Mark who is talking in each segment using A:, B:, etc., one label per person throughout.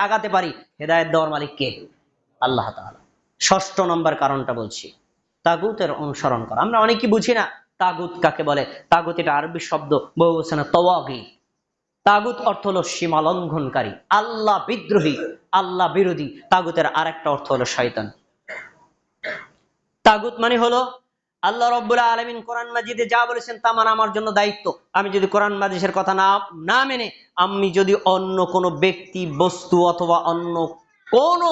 A: আগাতে পারি? হেদায়ত দেওয়ার মালিক কে? আল্লাহ তাআলা। ষষ্ঠ নম্বর কারণটা বলছি। তাগুতের অনুসরণ করা। আমরা অনেকে বুঝি না তাগুত কাকে বলে। তাগুত এটা আরবি শব্দ, বহু বলছে তওয়াগি। তাগুত অর্থ হলো সীমা লঙ্ঘনকারী। আল্লাহ বিদ্রোহী, আল্লাহ বিরোধী। তাগুতের আরেকটা অর্থ হলো শয়তান। তাগুত মানে হলো আল্লাহ রব্বুল আলমিন কোরআন মাজিদে যা বলেছেন তা মানে আমার জন্য দায়িত্ব। আমি যদি কোরআন মাজিদের কথা না না মেনে, আমি যদি অন্য কোনো ব্যক্তি, বস্তু অথবা অন্য কোন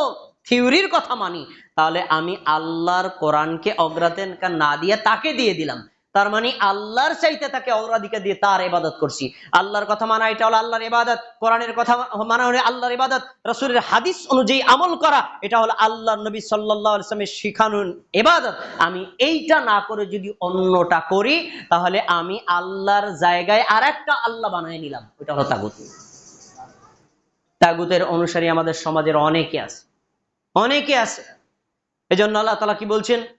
A: থিওরির কথা মানি, তাহলে আমি আল্লাহর কোরআনকে অগ্রাধিকার না দিয়ে তাকে দিয়ে দিলাম। তার মানে আল্লাহর চাইতে তাকে অগ্রাধিকার দিয়ে তার ইবাদত করছি। আল্লাহর কথা মানা, এটা হলো আল্লাহর ইবাদত। কোরআনের কথা মানা হলো আল্লাহর ইবাদত। রসুলের হাদিস অনুযায়ী আমল করা, এটা হলো আল্লাহ নবী সাল্লাহ ইসলামের শিখানোর ইবাদত। আমি এইটা না করে যদি অন্যটা করি, তাহলে আমি আল্লাহর জায়গায় আর একটা আল্লাহ বানিয়ে নিলাম। এটা হলো তাগুত। তাগুতের অনুসারী আমাদের সমাজের অনেকে আছে। অনেকে আছে। এজন্য আল্লাহ তালা কি বলছেন?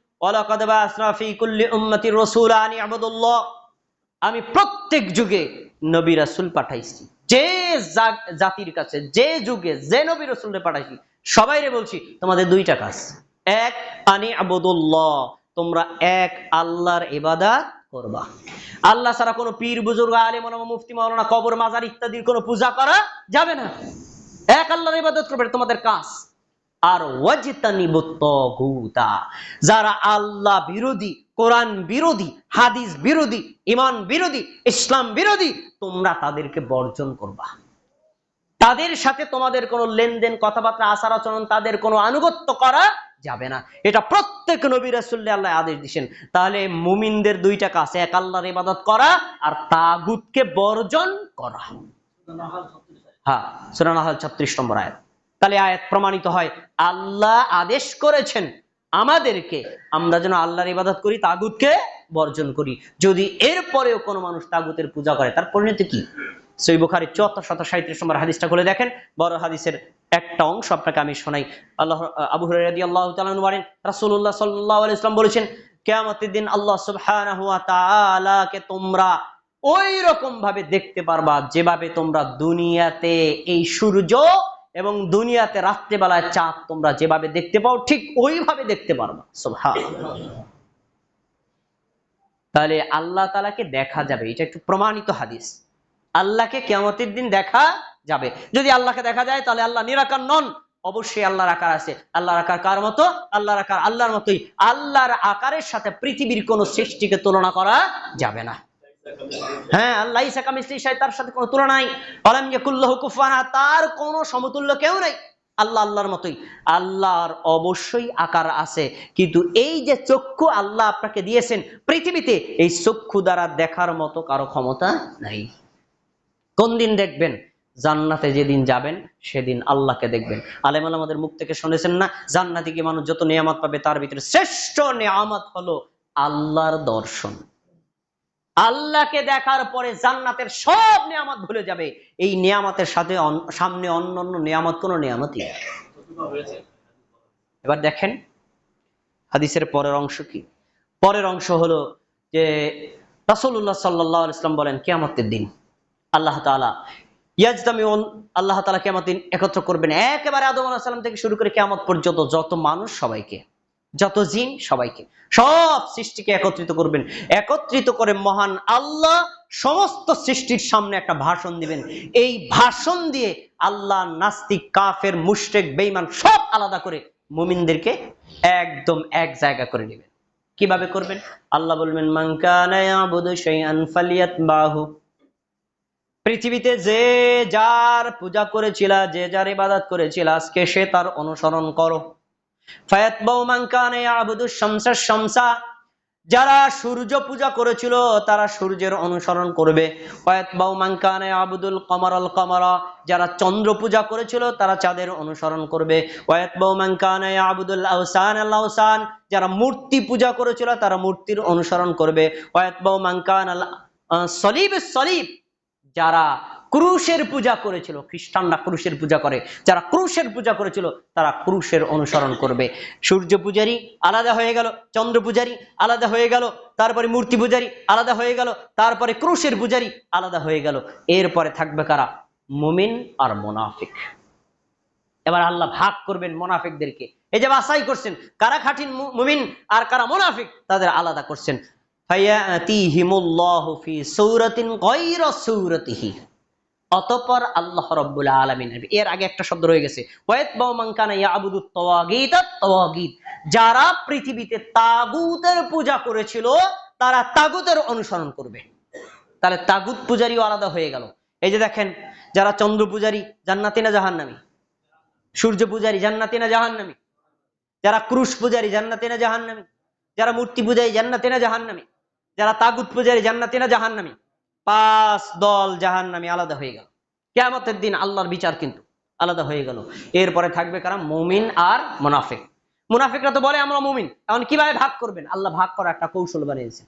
A: আমি প্রত্যেক যুগে নবী রাসূল পাঠাইছি। যে জাতির কাছে, যে যুগে, যে নবী রাসূলকে পাঠাইছি, সবাইরে বলছি, তোমাদের দুইটা কাজ। এক, আনি আবুদুল্লাহ তোমরা এক আল্লাহর ইবাদত করবা। আল্লাহ ছাড়া কোনো পীর, বুজুর্গ, আলেম, ওলামা, মুফতি, মাওলানা, কবর, মাজার ইত্যাদির কোনো পূজা করা যাবে না। এক আল্লাহর ইবাদত করবে তোমাদের কাজ। আর ওয়াজিতানিবুত্তাগুতা যারা আল্লাহ বিরোধী, কোরআন বিরোধী, হাদিস বিরোধী ইমান বিরোধী, ইসলাম বিরোধী, তোমরা তাদেরকে বর্জন করবা। তাদের সাথে তোমাদের কোনো লেনদেন, কথাবার্তা, আচার আচরণ, তাদের কোনো আনুগত্য করা যাবে না। এটা প্রত্যেক নবী রাসূলুল্লাহ আল্লাহ আদেশ দিয়েছেন। তাহলে মুমিনদের দুইটা কাজ, এক আল্লাহর ইবাদত করা আর তাগুতকে বর্জন করা। হ্যাঁ সুরা নাহাল ছত্রিশ নম্বর আয়াত। তাহলে আয়াত প্রমাণিত হয়, আল্লাহ আদেশ করেছেন আমাদেরকে আমরা যেন আল্লাহর ইবাদত করি, তাগুতকে বর্জন করি। যদি এর পরেও কোনো মানুষ তাগুতের পূজা করে, তার পরিণতি কি? সই বুখারি চুয়াত্তর শত সাঁত্রিশ নম্বর হাদিসটা খুলে দেখেন। বড় হাদিসের একটা অংশ আপনাকে আমি শোনাই। আল্লাহ, আবু আল্লাহ বলেন, রাসূলুল্লাহ সাল্লাল্লাহু আলাইহি ওয়াসাল্লাম বলেছেন, কিয়ামতের দিন আল্লাহ তোমরা ওই রকম ভাবে দেখতে পারবা, যেভাবে তোমরা দুনিয়াতে এই সূর্য এবং দুনিয়াতে রাত্রেবেলায় চাঁদ তোমরা যেভাবে দেখতে পাও, ঠিক ওইভাবে দেখতে পারবা তাহলে আল্লাহ তালাকে দেখা যাবে, এটা একটু প্রমাণিত হাদিস। আল্লাহকে কেমতের দিন দেখা যাবে। যদি আল্লাহকে দেখা যায়, তাহলে আল্লাহ নিরাকার নন। অবশ্যই আল্লাহর আকার আছে। আল্লাহর আকার কার মতো? আল্লাহর আকার আল্লাহর মতোই। আল্লাহর আকারের সাথে পৃথিবীর কোন সৃষ্টিকে তুলনা করা যাবে না। হ্যাঁ আল্লাহ ইসাকা মিস্ত্রি সাহেব তার সাথে কোনো তুলনা নাই। অলাম ইয়াকুল্লাহু কুফুয়ানা তার কোনো সমতুল্য কেউ নাই। আল্লাহ আল্লাহর মতোই। আল্লাহর অবশ্যই আকার আছে, কিন্তু এই যে চক্ষু আল্লাহ আপনাকে দিয়েছেন পৃথিবীতে, এই চক্ষু দ্বারা দেখার মতো কারও ক্ষমতা নাই। কোন দিন দেখবেন? জান্নাতে যেদিন যাবেন, সেদিন আল্লাহকে দেখবেন। আলেম আমাদের মুখ থেকে শুনেছেন না? জান্নাতি কি মানুষ যত নিয়ামত পাবে, তার ভিতরে শ্রেষ্ঠ নিয়ামত হলো আল্লাহর দর্শন। আল্লাহকে দেখার পরে জান্নাতের সব নিয়ামত ভুলে যাবে। এই নিয়ামতের সাথে সামনে অন্য অন্য নিয়ামত, কোনো নিয়ামতই এবার দেখেন, হাদিসের পরের অংশ কি? পরের অংশ হলো যে রাসূলুল্লাহ সাল্লাহ ইসলাম বলেন, কেয়ামতের দিন। আল্লাহ তাআলা ইয়াজদামিউন আল্লাহ তাআলা কিয়ামত দিন একত্র করবেন। একেবারে আদম আলাইহিস সালাম থেকে শুরু করে কিয়ামত পর্যন্ত যত মানুষ সবাইকে। যত জিন সবাইকে, সব সৃষ্টিকে একত্রিত করবেন। একত্রিত করে মহান আল্লাহ সমস্ত সৃষ্টির সামনে একটা ভাষণ দিবেন। এই ভাষণ দিয়ে আল্লাহ নাস্তিক, কাফের, মুশরিক, বেঈমান সব আলাদা করে মুমিনদেরকে একদম এক জায়গা করে নেবেন। কীভাবে করবেন? আল্লাহ বলবেন ফালিয়াতবাহু। পৃথিবীতে যে যার পূজা করেছিল, যে যার ইবাদত করেছিল, আজকে সে তার অনুসরণ করো। যারা সূর্য পূজা করেছিল, তারা সূর্যের অনুসরণ করবে। মান কানা ইয়াবুদুল কমারা যারা চন্দ্র পূজা করেছিল, তারা চাঁদের অনুসরণ করবে। ওয়াতবাউ মান কানা ইয়াবুদুল আওসান আল যারা মূর্তি পূজা করেছিল, তারা মূর্তির অনুসরণ করবে। ওয়াতবাউ মান কানা সলিব সলিব। যারা ক্রুশের পূজা করেছিল, খ্রিস্টানরা ক্রুশের পূজা করে, যারা ক্রুশের পূজা করেছিল, তারা ক্রুশের অনুসরণ করবে। সূর্য পূজারি আলাদা হয়ে গেল, চন্দ্র পূজারি আলাদা হয়ে গেল, তারপরে মূর্তি পূজারি আলাদা হয়ে গেল, তারপরে ক্রুশের পূজারি আলাদা হয়ে গেল। এরপরে থাকবে কারা? মুমিন আর মোনাফিক। এবার আল্লাহ ভাগ করবেন মোনাফিকদেরকে। এই যে বাছাই করছেন, কারা খাটিন মুমিন আর কারা মোনাফিক, তাদের আলাদা করছেন। অতঃপর আল্লাহ রব্বুল আলামিন এর আগে একটা শব্দ রয়ে গেছে যারা পৃথিবীতে তাগুতের পূজা করেছিল, তারা তাগুতের অনুসরণ করবে। তাহলে তাগুত পূজারিও আলাদা হয়ে গেল। এই যে দেখেন, যারা চন্দ্র পূজারী, জান্নাতি না জাহান্নামী? সূর্য পূজারী, জান্নাতি না জাহান্নামী? যারা ক্রুশ পূজারী, জান্নাতি না জাহান্নামী? যারা মূর্তি পূজারি, জান্নাতি না জাহান্নামী? যারা তাগুত পূজারি জান্নাতি না জাহান্নামী? পাঁচ দল জাহান্নামী আলাদা হয়ে গেল। কেয়ামতের দিন আল্লাহর বিচার কিন্তু আলাদা হয়ে গেল। এরপরে থাকবে কারা? মুমিন আর মুনাফিক। মুনাফিকরা তো বলে, আমরা মুমিন। এখন কীভাবে ভাগ করবেন? আল্লাহ ভাগ করার একটা কৌশল বানিয়েছে।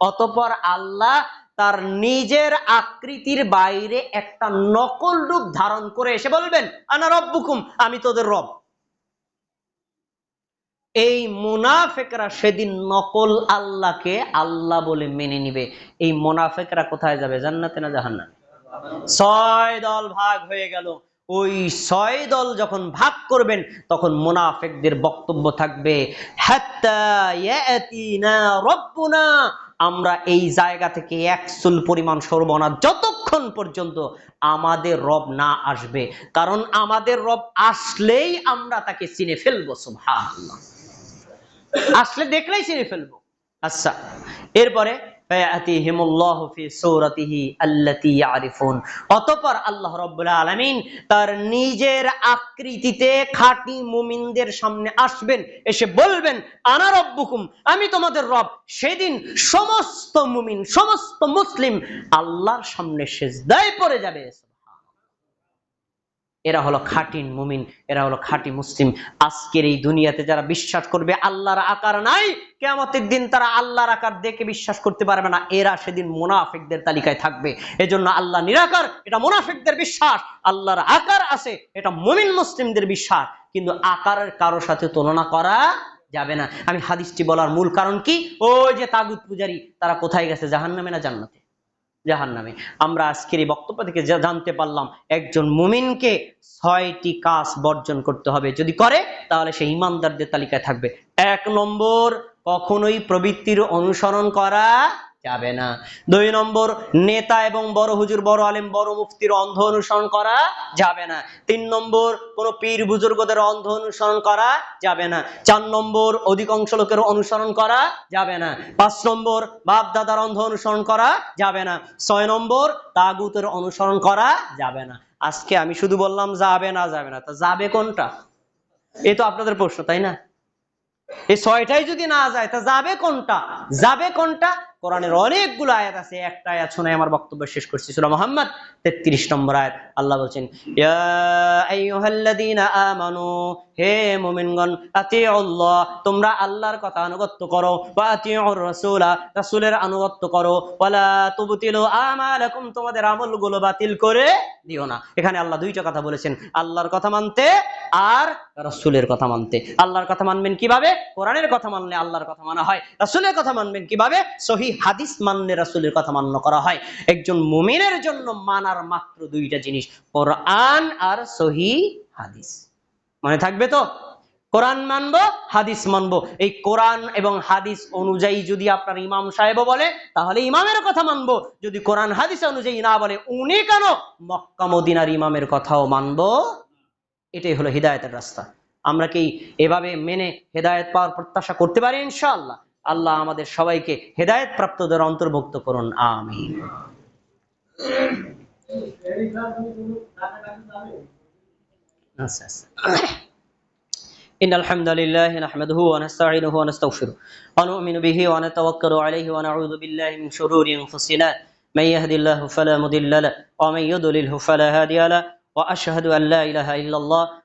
A: অতঃপর আল্লাহ তার নিজের আকৃতির বাইরে একটা নকল রূপ ধারণ করে এসে বলবেন, আনা রব্বুকুম, আমি তোদের রব। এই মুনাফেকরা সেদিন নকল আল্লাহকে আল্লাহ বলে মেনে নিবে। এই মুনাফেকরা কোথায় যাবে, জান্নাতে না জাহান্নামে? ছয় দল ভাগ হয়ে গেল। ওই ছয় দল যখন ভাগ করবেন, তখন মুনাফেকদের বক্তব্য থাকবে আমরা এই জায়গা থেকে এক চুল পরিমাণ সরব না, যতক্ষণ পর্যন্ত আমাদের রব না আসবে। কারণ আমাদের রব আসলেই আমরা তাকে চিনে ফেলব, সুবহানাল্লাহ। আসলে দেখলেই চিনে ফেলব। আচ্ছা এরপরে নিজের আকৃতিতে খাঁটি মুমিনদের সামনে আসবেন, এসে বলবেন আমি তোমাদের রব। সেদিন সমস্ত মুমিন, সমস্ত মুসলিম আল্লাহর সামনে সেজদায় পড়ে যাবে। এরা হলো খাঁটি মুমিন, এরা হলো খাঁটি মুসলিম। আজকের এই দুনিয়াতে যারা বিশ্বাস করবে আল্লাহর আকার নাই, কেয়ামতের দিন তারা আল্লাহর আকার দেখে বিশ্বাস করতে পারবে না। এরা সেদিন মুনাফিকদের তালিকায় থাকবে। এজন্য আল্লাহ নিরাকার, এটা মুনাফিকদের বিশ্বাস। আল্লাহর আকার আছে, এটা মুমিন মুসলিমদের বিশ্বাস। কিন্তু আকারের কারোর সাথে তুলনা করা যাবে না। আমি হাদিসটি বলার মূল কারণ কি? ওই যে তাগুত পূজারি, তারা কোথায় গেছে, জাহান্নামে না জান্নাতে? জাহান নামে আমরা আজকের এই বক্তব্য থেকে যা জানতে পারলাম, একজন মুমিনকে ছয়টি কাজ বর্জন করতে হবে। যদি করে, তাহলে সে ইমানদারদের তালিকায় থাকবে। এক নম্বর, কখনোই প্রবৃত্তির অনুসরণ করা যাবে না। দুই নম্বর, নেতা এবং বড় হুজুর, বড় আলেম, বড় মুফতির অন্ধ অনুসরণ করা যাবে না। তিন নম্বর, কোন পীর বুজুর্গদের অন্ধ অনুসরণ করা যাবে না। চার নম্বর, অধিকাংশ লোকের অনুসরণ করা যাবে না। পাঁচ নম্বর বাপ দাদার অন্ধ অনুসরণ করা যাবে না। ছয় নম্বর, তাগুতের অনুসরণ করা যাবে না। আজকে আমি শুধু বললাম, যাবে না যাবে না। তা যাবে কোনটা? এ তো আপনাদের প্রশ্ন, তাই না? এই ছয়টাই যদি না যায়, তা যাবে কোনটা? যাবে কোনটা? কোরআনের অনেকগুলো আয়াত আছে, একটা আয়াত শুনে আমার বক্তব্য শেষ করছি, সূরা মুহাম্মদ 33 নম্বর আয়াত। আল্লাহ বলছেন আমানু, হে মুমিনগণ, আতিউল্লাহ, তোমরা আল্লাহর কথা আনুগত্য করো আতিউর রাসূলা আনুগত্য করো তোমাদের আমলগুলো বাতিল করে দিও না। এখানে আল্লাহ দুইটা কথা বলেছেন, আল্লাহর কথা মানতে আর রাসূলের কথা মানতে। আল্লাহর কথা মানবেন কীভাবে? কোরআনের কথা মানলে আল্লাহর কথা মানা হয়, রসুলের কথা মানবেন কীভাবে? সহি হাদিস মানলে রাসূলের কথা মান্য করা হয়। একজন মুমিনের জন্য মানার মাত্র দুইটা জিনিস, কোরআন আর সহি হাদিস। মনে থাকবে তো? কোরআন মানবো, হাদিস মানবো। এই কোরআন এবং হাদিস অনুযায়ী যদি আপনার ইমাম সাহেব বলে, তাহলে ইমামের কথা মানবো। যদি কোরআন, হাদিস অনুযায়ী না বলে, উনি কেন মক্কা মদিনার ইমামের কথাও মানব? এটাই হলো হৃদায়তের রাস্তা। আমরা কি এভাবে মেনে হেদায়েত পাওয়ার প্রত্যাশা করতে পারি ইনশাআল্লাহ? আল্লাহ আমাদের সবাইকে হেদায়েত প্রাপ্তদের অন্তর্ভুক্ত করুন আমিন আচ্ছা আচ্ছা إن الحمد لله نحمده ونستعينه ونستغفره ونؤمن به ونتوكل عليه ونعوذ بالله من شرور أنفسنا من يهد الله فلا مضل له ومن يضلله فلا هادي له وأشهد أن لا إله إلا الله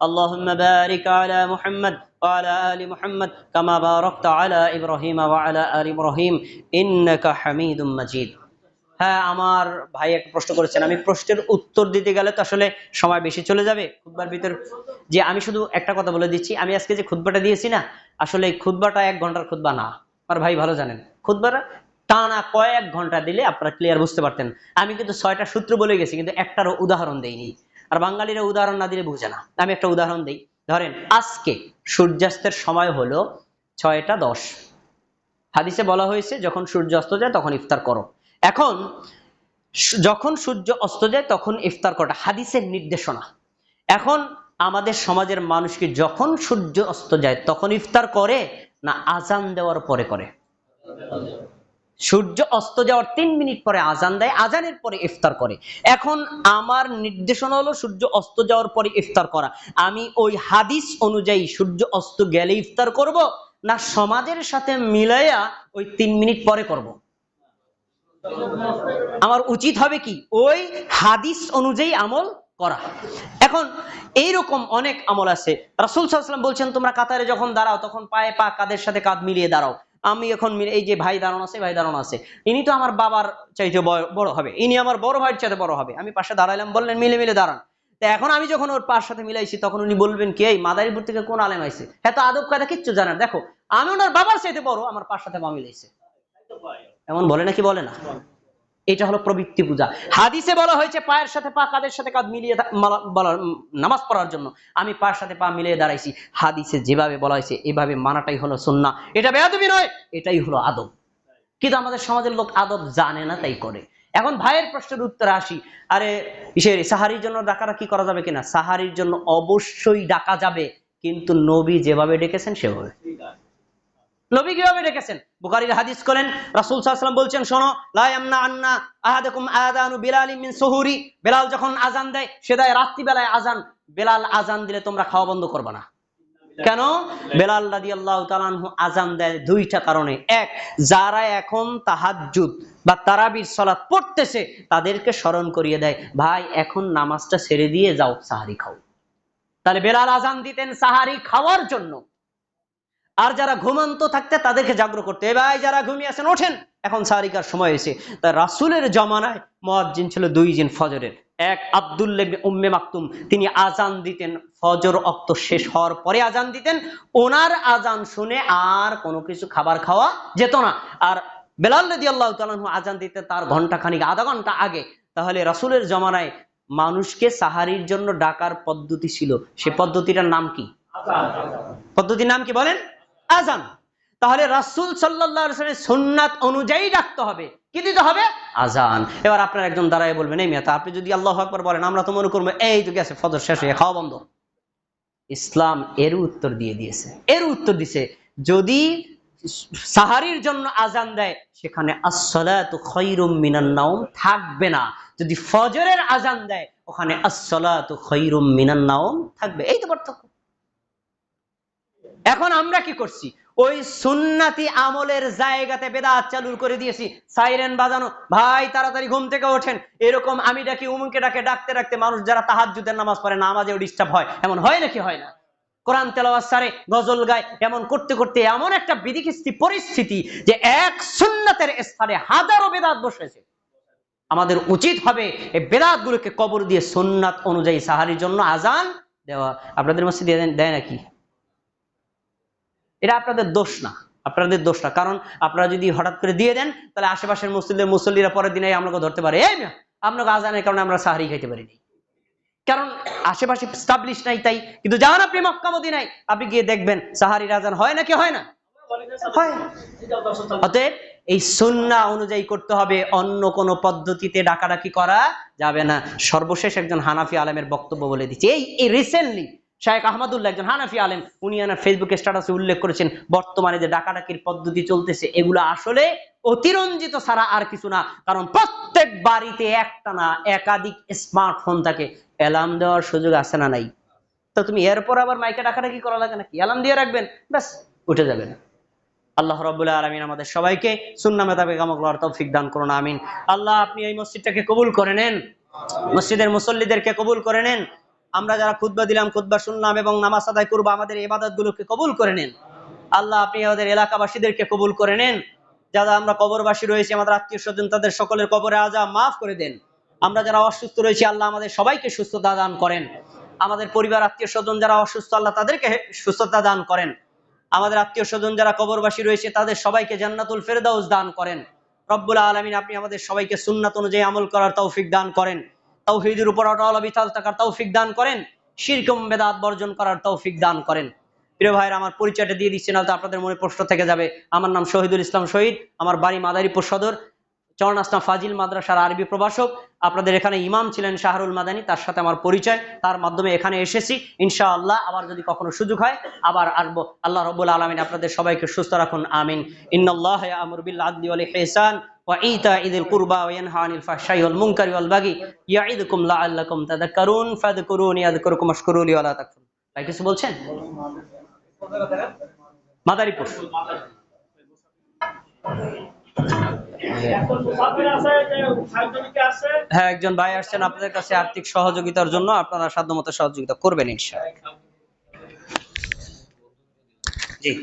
A: اللهم بارك على محمد وعلى آل محمد كما باركت على إبراهيم وعلى آل إبراهيم إنك حميد مجيد হ্যাঁ আমার ভাই একটা প্রশ্ন করেছেন আমি প্রশ্নের উত্তর দিতে গেলে তো আসলে সময় বেশি চলে যাবে খুদবার ভিতর যে আমি শুধু একটা কথা বলে দিচ্ছি আমি আজকে যে খুদবাটা দিয়েছি না আসলে এই খুদবাটা এক ঘন্টার খুদবা না আমার ভাই ভালো জানেন খুদবাটা টানা কয়েক ঘন্টা দিলে আপনারা ক্লিয়ার বুঝতে পারতেন আমি কিন্তু ছয়টা সূত্র বলে গেছি কিন্তু একটারও উদাহরণ দেইনি আর বাঙালিরা উদাহরণ না দিলে বুঝে না। আমি একটা উদাহরণ দিই। ধরেন, আজকে সূর্যাস্তের সময় হলো ছয়টা দশ। হাদিসে বলা হয়েছে, যখন সূর্য অস্ত যায় তখন ইফতার করো। এখন যখন সূর্য অস্ত যায় তখন ইফতার করাটা হাদিসের নির্দেশনা। এখন, আমাদের সমাজের মানুষকে যখন সূর্য অস্ত যায় তখন ইফতার করে না আজান দেওয়ার পরে করে? সূর্য অস্ত যাওয়ার তিন মিনিট পরে আজান দেয়, আজানের পরে ইফতার করে। এখন আমার নির্দেশনা হলো সূর্য অস্ত যাওয়ার পরে ইফতার করা। আমি ওই হাদিস অনুযায়ী সূর্য অস্ত গেলে ইফতার করব না সমাজের সাথে মিলাইয়া ওই তিন মিনিট পরে করব? আমার উচিত হবে কি? ওই হাদিস অনুযায়ী আমল করা। এখন এইরকম অনেক আমল আছে। রাসুল সাল্লাম বলছেন, তোমরা কাতারে যখন দাঁড়াও, তখন পায়ে পা কাদের সাথে কাঁধ মিলিয়ে দাঁড়াও? আমি এখন এই যে ভাই দাঁড়ানো আছে, ভাই দাঁড়ানো আছে। ইনি তো আমার বাবার চাইতে বড়- হবে। ইনি আমার বড় ভাইয়ের চাইতে বড় হবে। আমি পাশে দাঁড়াইলাম, বললেন, মিলে মিলে দাঁড়ান। তা এখন আমি যখন ওর পার সাথে মিলাইছি, তখন উনি বলবেন কে, এই মাদারীপুর থেকে কোন আলেম আইছে? হ্যাঁ তো আদব কায়দা কিচ্ছু জানেন দেখো, আমি ওনার বাবার চাইতে বড়, আমার পার সাথে মা মিলাইছে। এমন বলে নাকি বলে না? এটা হলো প্রবৃত্তি পূজা। হাদিসে বলা হয়েছে, পায়ের সাথে পা, কাদের সাথে কাঁধ মিলিয়ে দা- বলা- নামাজ পড়ার জন্য। আমি পায়ের সাথে পা মিলিয়ে দাঁড়াইছি। হাদিসে যেভাবে বলা হয়েছে, এভাবে মানাটাই হলো সুন্না এটা বেয়াদবি নয়, এটাই হলো আদব। কিন্তু আমাদের সমাজের লোক আদব জানে না, তাই করে। এখন ভাইয়ের প্রশ্নের উত্তরে আসি। আরে, ইসের সাহারির জন্য ডাকাটা কি করা যাবে কিনা? সাহারির জন্য অবশ্যই ডাকা যাবে। কিন্তু নবী যেভাবে ডেকেছেন, সেভাবে। নবী কীভাবে ডেকেছেন? বুখারীর হাদিস করেন, রাসূল সাল্লাল্লাহু বলছেন, শোনো, লা ইয়ামনা আন্না আহাদাকুম আযানু বিলাল মিন সুহুরি। বেলাল যখন আজান দেয়, সে দেয় রাত্রি বেলায় আজান বেলাল আজান দিলে তোমরা খাওয়া বন্ধ করবে না। কেন? বেলাল রাদিয়াল্লাহু তাআলা আনহু আজান দেয় দুইটা কারণে। এক, যারা এখন তাহাজ্জুদ বা তারাবির সালাত পড়তেছে, তাদেরকে স্মরণ করিয়ে দেয়, ভাই, এখন নামাজটা ছেড়ে দিয়ে যাও, সাহারি খাও। তাহলে বেলাল আজান দিতেন সাহারি খাওয়ার জন্য। আর যারা ঘুমন্ত থাকতে তাদেরকে জাগ্র করতে। এ ভাই যারা ঘুমিয়ে আছেন ওঠেন। এখন সারিকার সময় এসে তা রাসুলের জমানায় মহাজিন ছিল দুই জিন ফজরের। এক আব্দুল্লাহ উম্মে মাকতুম তিনি আজান দিতেন। ফজর অক্ত শেষ হওয়ার পরে আজান দিতেন। ওনার আজান শুনে আর কোনো কিছু খাবার খাওয়া যেত না। আর বেলাল রদি আল্লাহ তালু আজান দিতে তার ঘণ্টা খানিক আধা ঘণ্টা আগে তাহলে রাসুলের জমানায় মানুষকে সাহারির জন্য ডাকার পদ্ধতি ছিল। সে পদ্ধতিটার নাম কি? পদ্ধতির নাম কি বলেন? আজান তাহলে রাসুল সাল্লাহ সুন্নাত অনুযায়ী ডাকতে হবে। কি দিতে হবে? আজান এবার আপনার একজন দাঁড়ায় বলবেন, এই মেয়ে আপনি যদি আল্লাহ আকবর বলেন, আমরা তো মনে করব, এই তো গেছে, ফজর শেষ হয়ে, খাওয়া বন্ধ। ইসলাম এর উত্তর দিয়ে দিয়েছে। এর উত্তর দিছে, যদি সাহারির জন্য আজান দেয়, সেখানে আসসালাতু খায়রুম মিনান নাওম থাকবে না। যদি ফজরের আজান দেয়, ওখানে মিনান নাওম থাকবে। এই তো পার্থক্য। এখন আমরা কি করছি? ওই সুন্নাতি আমলের জায়গাতে বেদাত চালু করে দিয়েছি। সাইরেন বাজানো। ভাই, তাড়াতাড়ি ঘুম থেকে ওঠেন। এরকম আমি ডাকি, উমুকে ডাকে, ডাকতে ডাকতে মানুষ যারা তাহাজ্জুদের নামাজ পড়ে, নামাজেও ডিস্টার্ব হয়। এমন হয় নাকি হয় না? কোরআন তেলাওয়াত সারে, গজল গায়, এমন করতে করতে এমন একটা বিধিখিস্তি পরিস্থিতি যে এক সুন্নাতের স্থানে হাজারো বেদাত বসেছে। আমাদের উচিত হবে এই বেদাত কবর দিয়ে সুন্নাত অনুযায়ী সাহারির জন্য আজান দেওয়া। আপনাদের দেয়- দেয় নাকি? এটা আপনাদের দোষ না আপনাদের দোষ না। কারণ আপনারা যদি হঠাৎ করে দিয়ে দেন তাহলে আশেপাশের মুসলিমদের মুসল্লিরা পরের দিনে আপনাকে ধরতে পারে। এই মিয়া, আপনাকে আজানের কারণে আমরা সাহারি খাইতে পারিনি। কারণ আশেপাশে স্টাবলিশ নাই তাই। কিন্তু যান আপনি মক্কা মদিনায় আপনি গিয়ে দেখবেন সাহারির আজান হয় নাকি হয় না? এই সুন্না অনুযায়ী করতে হবে অন্য কোন পদ্ধতিতে ডাকাডাকি করা যাবে না। সর্বশেষ একজন হানাফি আলমের বক্তব্য বলে দিচ্ছি। এই রিসেন্টলি শাহেখ আহমদুল্লাহ একজন হানাফি আলেম, উনি এনার ফেসবুকে স্ট্যাটাসে উল্লেখ করেছেন, বর্তমানে যে ডাকাডাকির পদ্ধতি চলতেছে, এগুলো আসলে অতিরঞ্জিত ছাড়া আর কিছু না। কারণ প্রত্যেক বাড়িতে একটা না একাধিক স্মার্টফোন থাকে। অ্যালার্ম দেওয়ার সুযোগ আছে না নাই? তো তুমি এরপর আবার মাইকে ডাকাডাকি করা লাগে নাকি? অ্যালার্ম দিয়ে রাখবেন, ব্যাস, উঠে যাবেন। আল্লাহ রব্বুল্লাহ আলমিন আমাদের সবাইকে সুন্না মেতাবে কামকলার তৌফিক দান করুন, আমিন। আল্লাহ, আপনি এই মসজিদটাকে কবুল করে নেন। মসজিদের মুসল্লিদেরকে কবুল করে নেন। আমরা যারা খুতবা দিলাম, খুতবা শুনলাম এবং নামাজ আদায় করব, আমাদের ইবাদত গুলোকে কবুল করে নেন। আল্লাহ, আপনি আমাদের এলাকাবাসীদেরকে কবুল করে নেন। যারা আমরা কবরবাসী রয়েছি, আমাদের আত্মীয় স্বজন, তাদের সকলের কবরে আজা মাফ করে দেন। আমরা যারা অসুস্থ রয়েছি, আল্লাহ আমাদের সবাইকে সুস্থতা দান করেন। আমাদের পরিবার, আত্মীয় স্বজন যারা অসুস্থ, আল্লাহ তাদেরকে সুস্থতা দান করেন। আমাদের আত্মীয় স্বজন যারা কবরবাসী রয়েছে, তাদের সবাইকে জান্নাতুল ফেরদাউস দান করেন। রব্বুল আলমিন, আপনি আমাদের সবাইকে সুন্নাত অনুযায়ী আমল করার তৌফিক দান করেন। তৌহিদের উপর অটল বিতাল থাকার তৌফিক দান করেন। শিরকম বেদাত বর্জন করার তৌফিক দান করেন। প্রিয় ভাইয়ের, আমার পরিচয়টা দিয়ে দিচ্ছি না তো আপনাদের মনে প্রশ্ন থেকে যাবে। আমার নাম শহীদুল ইসলাম শহীদ, আমার বাড়ি মাদারীপুর সদর। চরণ আসলাম ফাজিল মাদ্রাসার আরবি প্রভাষক আপনাদের এখানে ইমাম ছিলেন শাহরুল মাদানী তার সাথে আমার পরিচয় তার মাধ্যমে এখানে এসেছি ইনশাআল্লাহ আবার যদি কখনো সুযোগ হয় আবার আসবো আল্লাহ রব্বুল আলমিন আপনাদের সবাইকে সুস্থ রাখুন আমিন ইন্নাল্লাহ আমর বিল আদলি ওয়াল ইহসান وإيتاء ذي القربى وينهى عن الفحشاء والمنكر والبغي يعظكم لعلكم تذكرون فاذكروني أذكركم واشكروا لي ولا تكفرون ভাই কিছু বলছেন মাদারীপুর হ্যাঁ একজন ভাই আসছেন আপনাদের কাছে আর্থিক সহযোগিতার জন্য। আপনারা সাধ্যমতো সহযোগিতা করবেন, ইনশাআল্লাহ। জি।